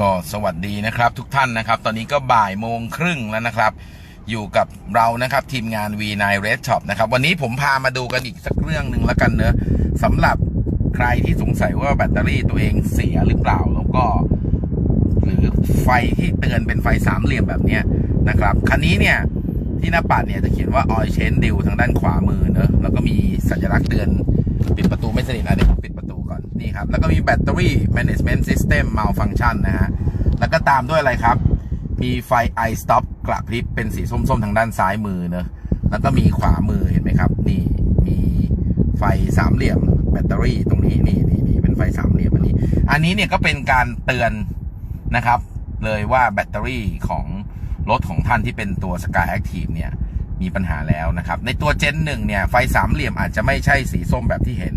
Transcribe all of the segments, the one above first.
ก็สวัสดีนะครับทุกท่านนะครับ ตอนนี้ก็บ่ายโมงครึ่งแล้วนะครับ อยู่กับเรานะครับทีมงาน V9 Red Shop นะครับ วันนี้ผมพามาดูกันอีกสักเรื่องหนึ่งแล้วกันเนอะสำหรับใครที่สงสัยว่าแบตเตอรี่ตัวเองเสียหรือเปล่าแล้วก็ หรือไฟที่เตือนเป็นไฟสามเหลี่ยมแบบนี้นะครับคันนี้เนี่ยที่หน้าปัดเนี่ยจะเขียนว่า Oil Change Deal ทางด้านขวามือเนอะแล้วก็มีสัญลักษณ์เตือนปิดประตูไม่สนิทนะเดี๋ยว นี่ครับ แล้วก็มี Battery Management System Malfunction นะฮะ แล้วก็ตามด้วยอะไรครับ มีไฟ i stop กระพริบเป็นสีส้มๆ ทางด้านซ้ายมือเนอะแล้วก็มีขวามือเห็นไหมครับ นี่มีไฟสามเหลี่ยมแบตเตอรี่ตรงนี้นี่นี่นี่เป็นไฟสามเหลี่ยมอันนี้ อันนี้เนี่ยก็เป็นการเตือนนะครับ เลยว่าแบตเตอรี่ของรถของท่านที่เป็นตัว Sky Active เนี่ยมีปัญหาแล้วนะครับ ในตัวเจนหนึ่งเนี่ยไฟสามเหลี่ยมอาจจะไม่ใช่สีส้มแบบที่เห็น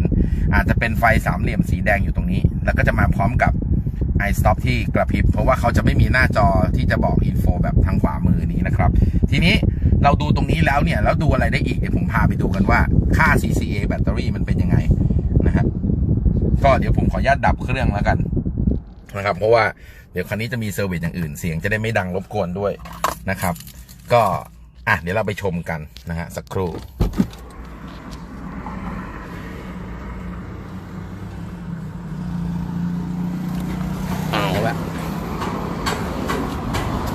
อาจจะเป็นไฟสามเหลี่ยมสีแดงอยู่ตรงนี้ แล้วก็จะมาพร้อมกับ i stop ที่กระพริบ เพราะว่าเขาจะไม่มีหน้าจอที่จะบอกอินโฟแบบทางขวามือนี้นะครับ ทีนี้เราดูตรงนี้แล้วเนี่ย แล้วดูอะไรได้อีก เดี๋ยวผมพาไปดูกันว่าค่า CCA แบตเตอรี่มันเป็นยังไงนะครับก็เดี๋ยวผมขออนุญาตดับเครื่องแล้วกันนะครับ เพราะว่าเดี๋ยวคันนี้จะมีเซอร์วิสอย่างอื่นเสียงจะได้ไม่ดังรบกวนด้วยนะครับ ก็อะเดี๋ยวเราไปชมกันนะฮะสักครู่ เอาละ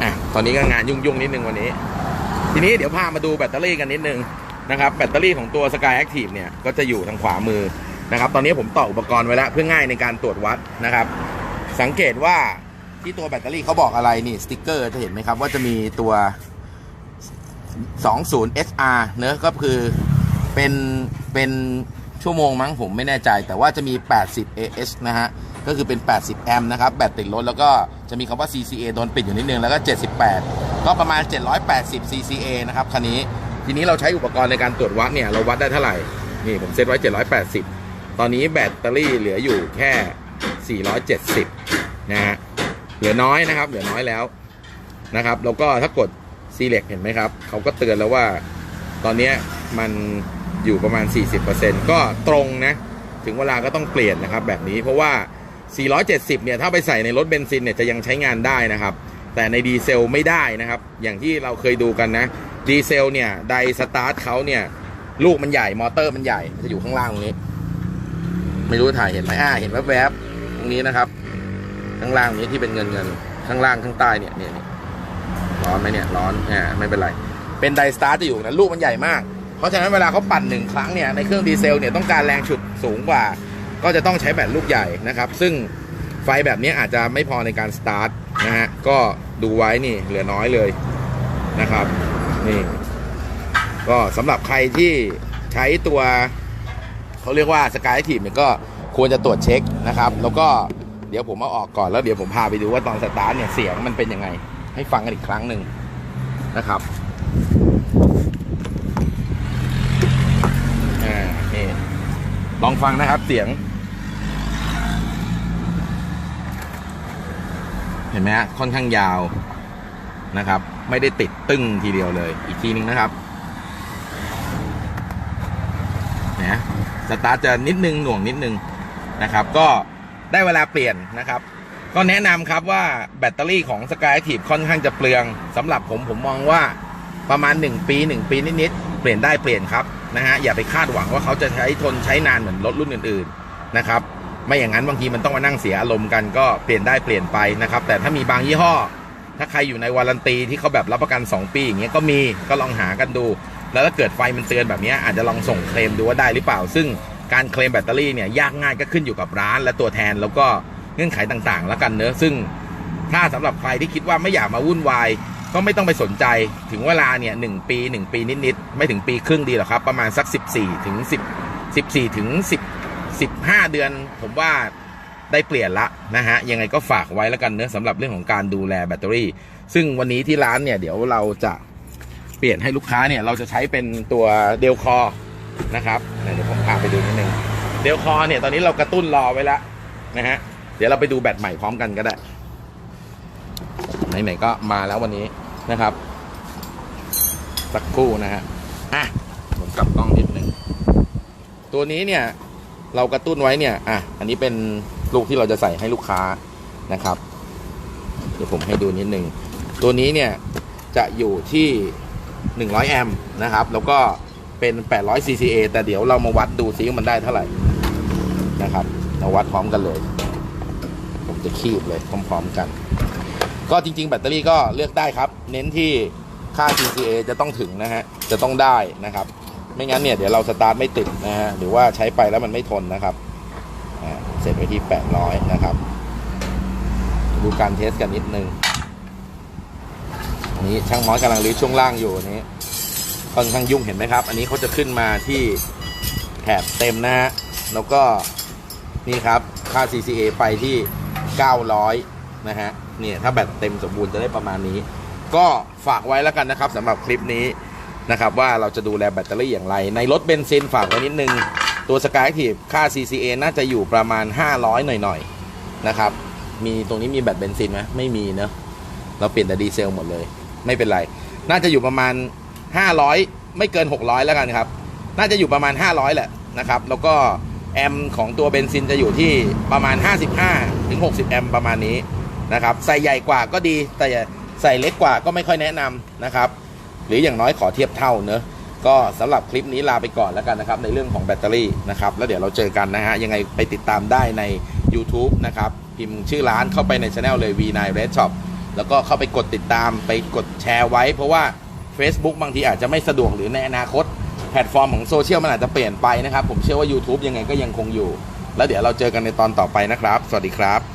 อะ ตอนนี้ก็งานยุ่งๆนิดนึงวันนี้ ทีนี้เดี๋ยวพามาดูแบตเตอรี่กันนิดนึงนะครับแบตเตอรี่ของตัว Sky Active เนี่ยก็จะอยู่ทางขวามือนะครับ ตอนนี้ผมต่ออุปกรณ์ไว้แล้วเพื่อง่ายในการตรวจวัดนะครับ สังเกตว่าที่ตัวแบตเตอรี่เขาบอกอะไรนี่สติกเกอร์จะเห็นไหมครับว่าจะมีตัว 20 SR เนอะก็คือเป็นเป็นชั่วโมงมั้งผมไม่แน่ใจ แต่ว่าจะมี 80 AS นะฮะก็คือเป็น 80 แอมป์นะครับ แบตติดรถแล้วก็ จะมีคำว่า CCA โดนปิดอยู่นิดนึง แล้วก็ 78 ก็ประมาณ 780 CCA นะครับคันนี้ ทีนี้เราใช้อุปกรณ์ในการตรวจวัดเนี่ย เราวัดได้เท่าไหร่ นี่ผมเซตไว้ 780 ตอนนี้แบตเตอรี่เหลืออยู่แค่ 470 นะฮะ เหลือน้อยนะครับ เหลือน้อยแล้วนะครับ แล้วก็ถ้ากด select เห็นไหมครับ เขาก็เตือนแล้วว่า ตอนนี้มันอยู่ประมาณ 40%ก็ตรงนะ ถึงเวลาก็ต้องเปลี่ยนนะครับแบบนี้ เพราะว่า 470 เนี่ย ถ้าไปใส่ในรถเบนซินเนี่ยจะยังใช้งานได้นะครับ แต่ในดีเซลไม่ได้นะครับ อย่างที่เราเคยดูกันนะ ดีเซลเนี่ย ไดสตาร์ทเขาเนี่ย ลูกมันใหญ่ มอเตอร์มันใหญ่ จะอยู่ข้างล่างตรงนี้ ไม่รู้ถ่ายเห็นไหมอ่า เห็นแวบๆ ตรงนี้นะครับ ข้างล่างนี้ที่เป็นเงินเงิน ข้างล่างข้างใต้เนี่ยเนี่ยเนี่ยร้อนไหมเนี่ย ร้อน อ่า ไม่เป็นไร เป็นไดสตาร์ทจะอยู่นะ ลูกมันใหญ่มาก เพราะฉะนั้นเวลาเขาปั่นหนึ่งครั้งเนี่ย ในเครื่องดีเซลเนี่ยต้องการแรงฉุดสูงกว่า ก็จะต้องใช้แบตลูกใหญ่นะครับ ซึ่งไฟแบบนี้อาจจะไม่พอในการสตาร์ทนะฮะก็ดูไว้นี่เหลือน้อยเลยนะครับ นี่ ก็สำหรับใครที่ใช้ตัวเขาเรียกว่าสกายทีมเนี่ยก็ควรจะตรวจเช็คนะครับ แล้วก็เดี๋ยวผมเอาออกก่อนแล้วเดี๋ยวผมพาไปดูว่าตอนสตาร์ทเนี่ยเสียงมันเป็นยังไง ให้ฟังกันอีกครั้งหนึ่งนะครับอ่านี่ลองฟังนะครับเสียง เห็นไหมฮะค่อนข้างยาวนะครับ ไม่ได้ติดตึ้งทีเดียวเลย อีกทีนึงนะครับนะสตาร์ทจะนิดนึงหน่วงนิดนึงนะครับ ก็ได้เวลาเปลี่ยนนะครับ ก็แนะนำครับว่าแบตเตอรี่ของ Sky Active ค่อนข้างจะเปลืองสำหรับผมผมมองว่าประมาณ 1 ปี 1 ปีนิดๆเปลี่ยนได้เปลี่ยนครับนะฮะอย่าไปคาดหวังว่าเขาจะใช้ทนใช้นานเหมือนรถรุ่นอื่น ๆนะครับ ไม่อย่างนั้นบางทีมันต้องมานั่งเสียอารมณ์กันก็เปลี่ยนได้เปลี่ยนไปนะครับ แต่ถ้ามีบางยี่ห้อ ถ้าใครอยู่ในวารันตีที่เขาแบบรับประกัน 2 ปีอย่างเงี้ยก็มีก็ลองหากันดู แล้วถ้าเกิดไฟมันเตือนแบบนี้อาจจะลองส่งเคลมดูว่าได้หรือเปล่า ซึ่งการเคลมแบตเตอรี่เนี่ยยากง่ายก็ขึ้นอยู่กับร้าน และตัวแทนแล้วก็เงื่อนไขต่างๆ แล้วกันเนอะซึ่งถ้าสำหรับใครที่คิดว่าไม่อยากมาวุ่นวายก็ไม่ต้องไปสนใจถึงเวลาเนี่ยหนึ่งปีหนึ่งปีนิดๆไม่ถึงปีครึ่งดีหรอกครับ ประมาณสัก 14 ถึง 10 14 ถึง 10 15 เดือนผมว่าได้เปลี่ยนละนะฮะยังไงก็ฝากไว้แล้วกันเนื้อสำหรับเรื่องของการดูแลแบตเตอรี่ ซึ่งวันนี้ที่ร้านเนี่ยเดี๋ยวเราจะเปลี่ยนให้ลูกค้าเนี่ยเราจะใช้เป็นตัวเดลคอนะครับเดี๋ยวผมพาไปดูนิดนึงเดลคอเนี่ยตอนนี้เรากระตุ้นรอไว้แล้วนะฮะเดี๋ยวเราไปดูแบตใหม่พร้อมกันก็ได้ไหนๆก็มาแล้ววันนี้นะครับ สักครู่นะฮะอะผมกลับกล้องนิดนึงตัวนี้เนี่ย เรากระตุ้นไว้เนี่ยอะอันนี้เป็นลูกที่เราจะใส่ให้ลูกค้านะครับ เดี๋ยวผมให้ดูนิดนึง ตัวนี้เนี่ยจะอยู่ที่ 100 แอมป์นะครับ แล้วก็เป็น 800 CCA แต่เดี๋ยวเรามาวัดดูซิว่ามันได้เท่าไหร่นะครับมาวัดพร้อมกันเลย ผมจะคีบเลยพร้อมๆกัน ก็จริง ๆ แบตเตอรี่ก็เลือกได้ครับ เน้นที่ค่า CCA จะต้องถึงนะฮะ จะต้องได้นะครับ ไม่งั้นเนี่ยเดี๋ยวเราสตาร์ทไม่ติดนะฮะหรือว่าใช้ไปแล้วมันไม่ทนนะครับเสร็จไปที่ 800 นะครับ ดูการเทสกันนิดนึงอันนี้ช่างมอสกำลังรื้อช่วงล่างอยู่อันนี้ค่อนข้างยุ่งเห็นไหมครับ อันนี้เขาจะขึ้นมาที่แถบเต็มนะฮะแล้วก็นี่ครับค่า CCA ไปที่ 900 นะฮะเนี่ยถ้าแบตเต็มสมบูรณ์จะได้ประมาณนี้ ก็ฝากไว้แล้วกันนะครับสำหรับคลิปนี้ นะครับว่าเราจะดูแลแบตเตอรี่อย่างไร ในรถเบนซินฝากไว้นิดนึง ตัว Skyactiv ค่า CCA น่าจะอยู่ประมาณ 500 หน่อยๆนะครับ มีตรงนี้มีแบตเบนซินไหมไม่มีเนอะเราเปลี่ยนแต่ดีเซลหมดเลย ไม่เป็นไร น่าจะอยู่ประมาณ 500 ไม่เกิน 600 แล้วกันครับ น่าจะอยู่ประมาณ 500 แหละนะครับ แล้วก็แอมของตัวเบนซินจะอยู่ที่ประมาณ 55ถึง60 แอมประมาณนี้นะครับ ใส่ใหญ่กว่าก็ดี แต่ใส่เล็กกว่าก็ไม่ค่อยแนะนำนะครับ รืออย่างน้อยขอเทียบเท่าเนอะก็สำหรับคลิปนี้ลาไปก่อนแล้วกันนะครับในเรื่องของแบตเตอรี่นะครับแล้วเดี๋ยวเราเจอกันนะฮะยังไงไปติดตามได้ใน YouTube นะครับพิมพ์ชื่อร้านเข้าไปในช anel เลย V9 Red Shop แล้วก็เข้าไปกดติดตามไปกดแชร์ไว้ เพราะว่า Facebook บางทีอาจจะไม่สะดวกหรือในอนาคต แพลตฟอร์มของโซเชียลมันอาจจะเปลี่ยนไปนะครับ ผมเชื่อว่า YouTube ยังไงก็ยังคงอยู่ แล้วเดี๋ยวเราเจอกันในตอนต่อไปนะครับ สวัสดีครับ